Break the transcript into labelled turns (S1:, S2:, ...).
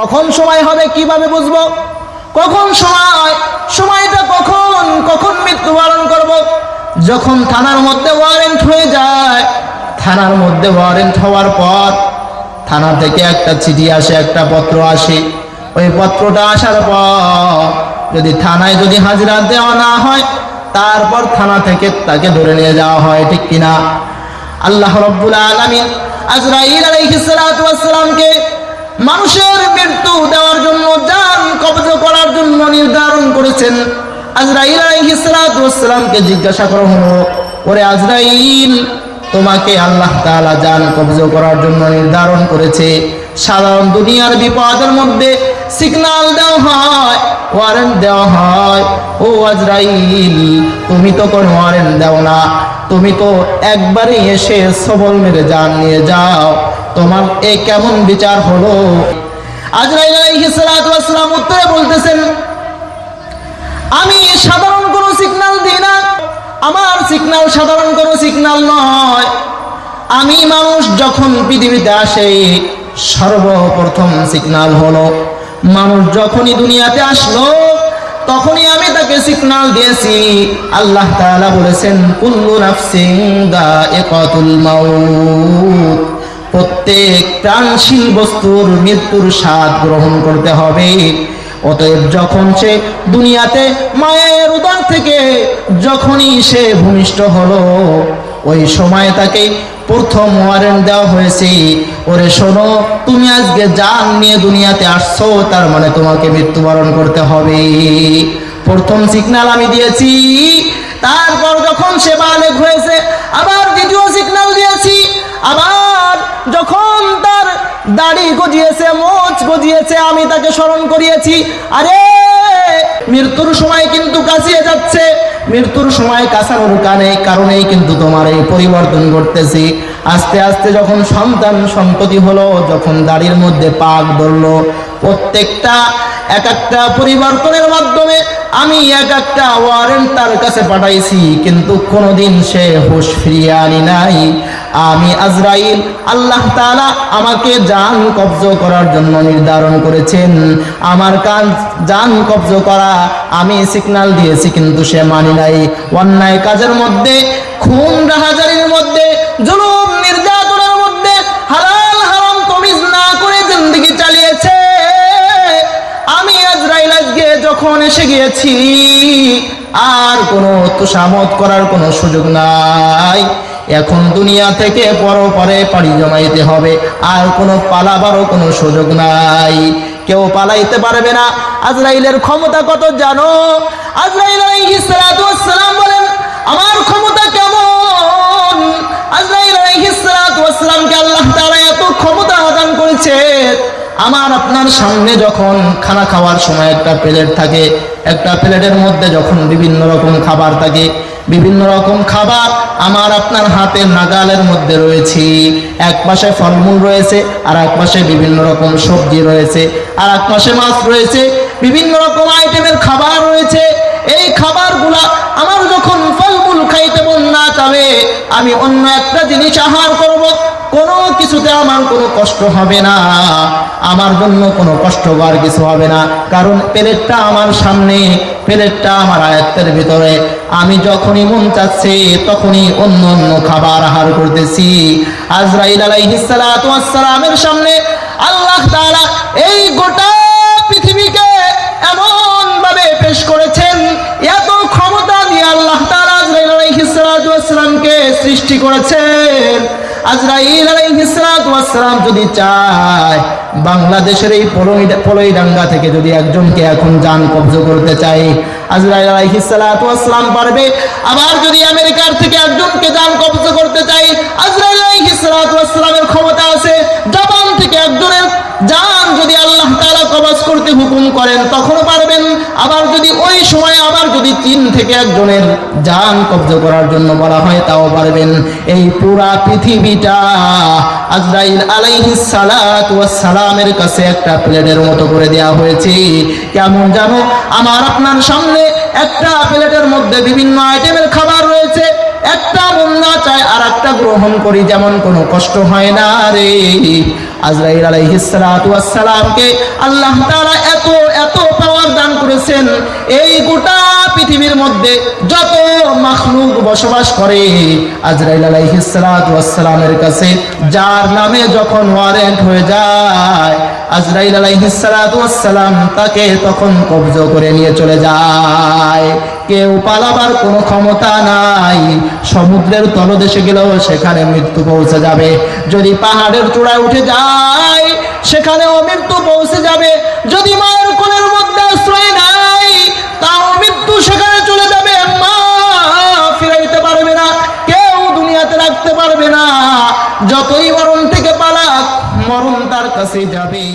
S1: কখন সময় হবে, কীভাবে বুঝব? কখন সময়? সময়টা কখন? কখন মৃত্যুবরণ করব? যখন থানার মধ্যে ওয়ারেন্ট হয়ে যায়, থানার মধ্যে ওয়ারেন্ট হওয়ার পর থানা থেকে একটা চিঠি আসে, একটা পত্র আসে। ওই পত্রটা আসার পর যদি থানায় যদি হাজিরা দেওয়া না হয়, তারপর থানা থেকে তাকে ধরে নিয়ে যাওয়া হয়, ঠিক কিনা? আল্লাহ রব্বুল আলামিন আজরাইল আলাইহিস সালাতু ওয়াস সালামকে মানুষের মৃত্যু দেওয়ার জন্য জান কবজ করার জন্য নির্ধারণ করেছেন। আজরাইল আলাইহিস সালাতু জিজ্ঞাসা করা হলো, ওরে আজরাইল, তোমাকে আল্লাহ তাআলা জান কবজ করার জন্য নির্ধারণ করেছে। সাধারণ দুনিয়ার বিপদের মধ্যে সিগন্যাল দেওয়া হয় ওয়ারেন্ট দেওয়া হয়, ও আজরাইল, তুমি তো কোনো ওয়ারেন্ট দাও না। তুমি তো একবারে এসে সবল মেরে জান নিয়ে যাও। তোমার এ কেমন বিচার হলো? উত্তরে বলতেছেন, আমি সাধারণ কোনো সিগন্যাল দিই না। আমার সিগন্যাল সাধারণ কোনো সিগন্যাল নয়। আমি মানুষ যখন পৃথিবীতে আসে, সর্বপ্রথম সিগন্যাল হলো, মানুষ যখনই দুনিয়াতে আসলো, তখনই আমি তাকে সিগন্যাল দিয়েছি। আল্লাহ তাআলা বলেছেন, কুল্লু নাফসিন দাইকাতুল মাউত। প্রত্যেক প্রাণশীল বস্তুর মৃত্যুর স্বাদ গ্রহণ করতে হবে। অতএব যখন সে দুনিয়াতে মায়ের উদর থেকে যখনই সে ভূমিষ্ঠ হলো, ওই সময় তাকে প্রথম ওয়ারেন্ট দেওয়া হয়েছে, ওরে শোনো, তুমি আজকে জান নিয়ে দুনিয়াতে আসছো, তার মানে তোমাকে মৃত্যুবরণ করতে হবে। প্রথম সিগন্যাল আমি দিয়েছি, তারপর যখন সে বালেক হয়েছে, আবার দ্বিতীয় সিগনাল দিয়েছি, আবার যখন তার দাড়ি গজিয়েছে, মোচ গজিয়েছে, আমি তাকে স্মরণ করিয়েছি। আরে, মৃত্যুর সময় কিন্তু কাছিয়ে যাচ্ছে। মৃত্যুর সময় কাছানোর কানে কারণেই কিন্তু তোমার এই পরিবর্তন ঘটতেছি। আস্তে আস্তে যখন সন্তান সন্ততি হলো, যখন দাড়ির মধ্যে পাক ধরলো প্রত্যেকটা এক একটা পরিবর্তনের মাধ্যমে আমি এক একটা ওয়ারেন্ট তার কাছে পাঠাইছি, কিন্তু কোনোদিন সে হুশ ফিরিয়ে আনি নাই। আমি আজরাইল, আল্লাহ তাআলা আমাকে জান কবজ করার জন্য নির্ধারণ করেছেন। আমার কাজ জান কবজ করা, আমি সিগন্যাল দিয়েছি, কিন্তু সে মানি নাই। অন্যায় কাজের মধ্যে, খুন, রাহাজারির মধ্যে, জুলুম এসে গিয়েছি। আর কোনো তুষামত করার কোনো সুযোগ নাই। এখন দুনিয়া থেকে পরে পাড়ি জমাইতে হবে। আর কোনো পালাবারও কোনো সুযোগ নাই। কেউ পালাইতে পারবে না। আজরাইলের ক্ষমতা কত জানো? আজরাইল আলাইহিস সালাতু ওয়াস সালাম বলেন, আমার ক্ষমতা কেমন? আজরাইল আলাইহিস সালাতু ওয়াস সালামকে আল্লাহ তাআলা এত ক্ষমতা দান করেছে। আমার আপনার সামনে যখন খানা খাওয়ার সময় একটা প্লেট থাকে, একটা প্লেটের মধ্যে যখন বিভিন্ন রকম খাবার থাকে, বিভিন্ন রকম খাবার আমার আপনার হাতের নাগালের মধ্যে রয়েছে। এক পাশে ফলমূল রয়েছে আর এক পাশে বিভিন্ন রকম সবজি রয়েছে আর এক পাশে মাছ রয়েছে, বিভিন্ন রকম আইটেমের খাবার রয়েছে। এই খাবারগুলা আমার যখন ফলমূল খাইতে মন না চাবে, আমি অন্য একটা জিনিস আহার করব। কোনো কিছুতে আমার কোনো কষ্ট হবে না। আমার জন্য কোনো কষ্ট কষ্টকর কিছু হবে না। কারণ প্লেটটা আমার সামনে, প্লেটটা আমার আয়ত্তের ভিতরে। আমি যখনই মন চাচ্ছে, তখনই অন্য অন্য খাবার আহার করতেছি। আজরাইল সালামের সামনে আল্লাহ তাআলা এই গোটা পৃথিবীকে এমন ভাবে পেশ করেছেন, এত ক্ষমতা দিয়ে আল্লাহ তাআলা আজরাইল আলাইহিস সালাতু ওয়াস সালামকে সৃষ্টি করেছেন। আজরাইল আলাইহিস সালাতু ওয়াস সালাম যদি চায়, বাংলাদেশের এই থেকে যদি একজনকে এখন যান কব্জ করতে আজরাইল আলাইহিস সালাতু ওয়াস সালাম পারবে। আবার যদি আমেরিকার থেকে একজনকে জান কব্জ করতে চাই আজরাইল আলাইহিসসালামের ক্ষমতা আছে। জাপান থেকে একজনের আল্লাহ কবজ করতে হুকুম করেন, তখনও পারবেন। আবার যদি ওই সময় আবার যদি চীন থেকে একজনের জান কবজ করার জন্য বলা হয়, তাও পারবেন। এই পুরা পৃথিবীটা আজরাইল ওয়াস সালামের কাছে একটা প্লেটের মতো করে দেওয়া হয়েছে। কেমন জানো? আমার আপনার সামনে একটা প্লেটের মধ্যে বিভিন্ন আইটেমের গ্রহণ করি যেমন কোনো কষ্ট হয় না রে। আজরাইল আলাইহিসসালামকে আল্লাহ তাআলা এত এত পাওয়ার দান করেছেন। এই গোটা পৃথিবীর মধ্যে যত মাখলুক বসবাস করে, আজরাইল আলাইহিসসালামের কাছে যার নামে যখন ওয়ারেন্ট হয়ে যায়, আজরাইল আলাইহিসসালাম তাকে তখন কবজ করে নিয়ে চলে যায়। কেউ পালাবার কোনো ক্ষমতা নাই। সমুদ্রের তলদেশে গেলেও সেখানে মৃত্যু পৌঁছে যাবে। যদি পাহাড়ের চূড়ায় উঠে যায়, সেখানেও মৃত্যু পৌঁছে যাবে। যদি মায়ের কোলের মধ্যে আশ্রয় নাই, তাও মৃত্যু সেখানে চলে যাবে। মা ফিরাইতে পারবে না, কেউ দুনিয়াতে রাখতে পারবে না। যতই মরণ থেকে পালাক, মরণ তার কাছে যাবে